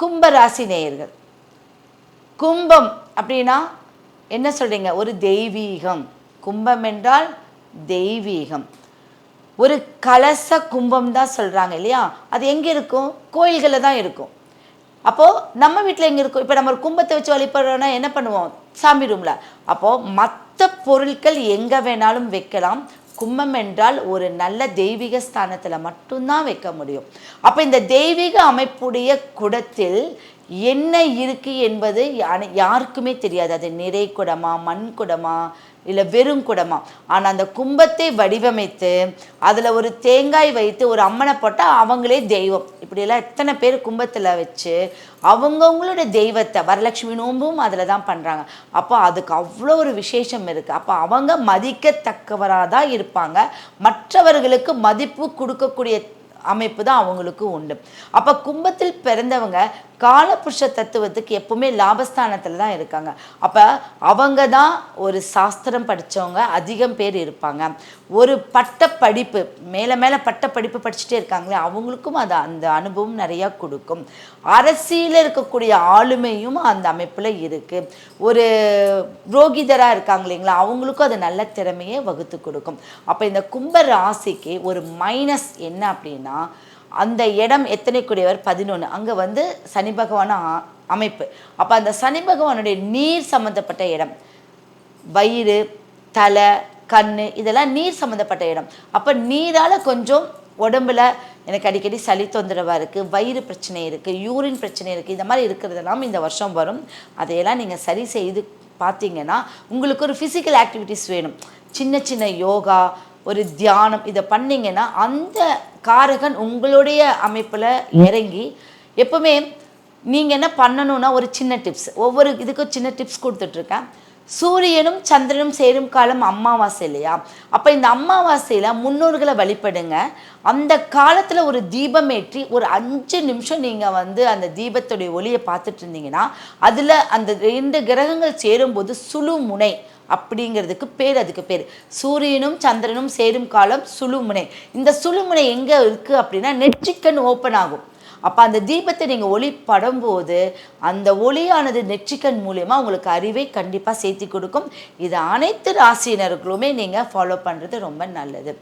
கும்பராசி நேயர்கள். கும்பம் அப்படின்னா என்ன சொல்றீங்க? ஒரு தெய்வீகம். கும்பம் என்றால் தெய்வீகம். ஒரு கலச கும்பம் தான் சொல்கிறாங்க இல்லையா? அது எங்கே இருக்கும்? கோயில்களில் தான் இருக்கும். அப்போது நம்ம வீட்டில் எங்கே இருக்கும்? இப்போ நம்ம ஒரு கும்பத்தை வச்சு வழிபடுறோன்னா என்ன பண்ணுவோம்? சாமி ரூமில். அப்போது மற்ற பொருட்கள் எங்கே வேணாலும் வைக்கலாம். கும்பம் என்றால் ஒரு நல்ல தெய்வீக ஸ்தானத்தில் மட்டும்தான் வைக்க முடியும். அப்போ இந்த தெய்வீக அமைப்புடைய குடத்தில் என்ன இருக்கு என்பது யா- யாருக்குமே தெரியாது. அது நிறை குடமா மண் குடமா இல்லை வெறும் குடமா. ஆனால் அந்த கும்பத்தை வடிவமைத்து அதில் ஒரு தேங்காய் வைத்து ஒரு அம்மனை போட்டால் அவங்களே தெய்வம். இப்படியெல்லாம் எத்தனை பேர் கும்பத்தில் வச்சு அவங்கவுங்களோட தெய்வத்தை வரலட்சுமி நோம்பும் அதில் தான் பண்ணுறாங்க அப்போ அதுக்கு அவ்வளோ ஒரு விசேஷம் இருக்குது அப்போ அவங்க மதிக்கத்தக்கவராக தான் இருப்பாங்க. மற்றவர்களுக்கு மதிப்பு கொடுக்கக்கூடிய அமைப்பு தான் அவங்களுக்கு உண்டு. அப்போ கும்பத்தில் பிறந்தவங்க காலபுருஷ தத்துவத்துக்கு எப்பவுமே லாபஸ்தானத்தில் தான் இருக்காங்க. அப்போ அவங்க தான் ஒரு சாஸ்திரம் படித்தவங்க அதிகம் பேர் இருப்பாங்க. ஒரு பட்ட படிப்பு மேலே மேலே பட்ட படிப்பு படிச்சுட்டே இருக்காங்களே அவங்களுக்கும் அது அந்த அனுபவம் நிறையா கொடுக்கும். அரசியலில் இருக்கக்கூடிய ஆளுமையும் அந்த அமைப்பில் இருக்குது ஒரு புரோகிதராக இருக்காங்க இல்லைங்களா அவங்களுக்கும் அது நல்ல திறமையை வகுத்து கொடுக்கும். அப்போ இந்த கும்ப ராசிக்கு ஒரு மைனஸ் என்ன அப்படின்னா அந்த இடம் எத்தனைக்குரியவர்? பதினொன்று அங்கே வந்து சனி பகவான அமைப்பு. அப்போ அந்த சனி பகவானுடைய நீர் சம்மந்தப்பட்ட இடம். வயிறு தலை கண் இதெல்லாம் நீர் சம்மந்தப்பட்ட இடம். அப்போ நீரால் கொஞ்சம் உடம்புல எனக்கு அடிக்கடி சளி தொந்தரவாக இருக்குது வயிறு பிரச்சனை இருக்குது யூரின் பிரச்சனை இருக்குது இந்த மாதிரி இருக்கிறதெல்லாம் இந்த வருஷம் வரும். அதையெல்லாம் நீங்கள் சரி செய்து பார்த்தீங்கன்னா உங்களுக்கு ஒரு ஃபிசிக்கல் ஆக்டிவிட்டிஸ் வேணும். சின்ன சின்ன யோகா ஒரு தியானம் இதை பண்ணீங்கன்னா அந்த காரகன் உங்களுடைய அமைப்பில் இறங்கி எப்பவுமே நீங்கள் என்ன பண்ணணும்னா ஒரு சின்ன டிப்ஸ் ஒவ்வொரு இதுக்கும் சின்ன டிப்ஸ் கொடுத்துட்ருக்கேன் சூரியனும் சந்திரனும் சேரும் காலம் அமாவாசை இல்லையா அப்போ இந்த அமாவாசையில் முன்னோர்களை வழிபடுங்க. அந்த காலத்தில் ஒரு தீபம் ஏற்றி ஒரு அஞ்சு நிமிஷம் நீங்கள் வந்து அந்த தீபத்துடைய ஒளியை பார்த்துட்டு இருந்தீங்கன்னா அதில் அந்த ரெண்டு கிரகங்கள் சேரும்போது சுழுமுனை அப்படிங்கிறதுக்கு பேர் அதுக்கு பேர். சூரியனும் சந்திரனும் சேரும் காலம் சுழுமுனை. இந்த சுழுமுனை எங்கே இருக்குது அப்படின்னா நெற்றிக்கண் ஓப்பன் ஆகும். அப்போ அந்த தீபத்தை நீங்கள் ஒளி படும்போது அந்த ஒளியானது நெற்றிக்கண் மூலயமா உங்களுக்கு அறிவை கண்டிப்பாக சேர்த்தி கொடுக்கும். இது அனைத்து ராசியினர்களுமே நீங்கள் ஃபாலோ பண்ணுறது ரொம்ப நல்லது.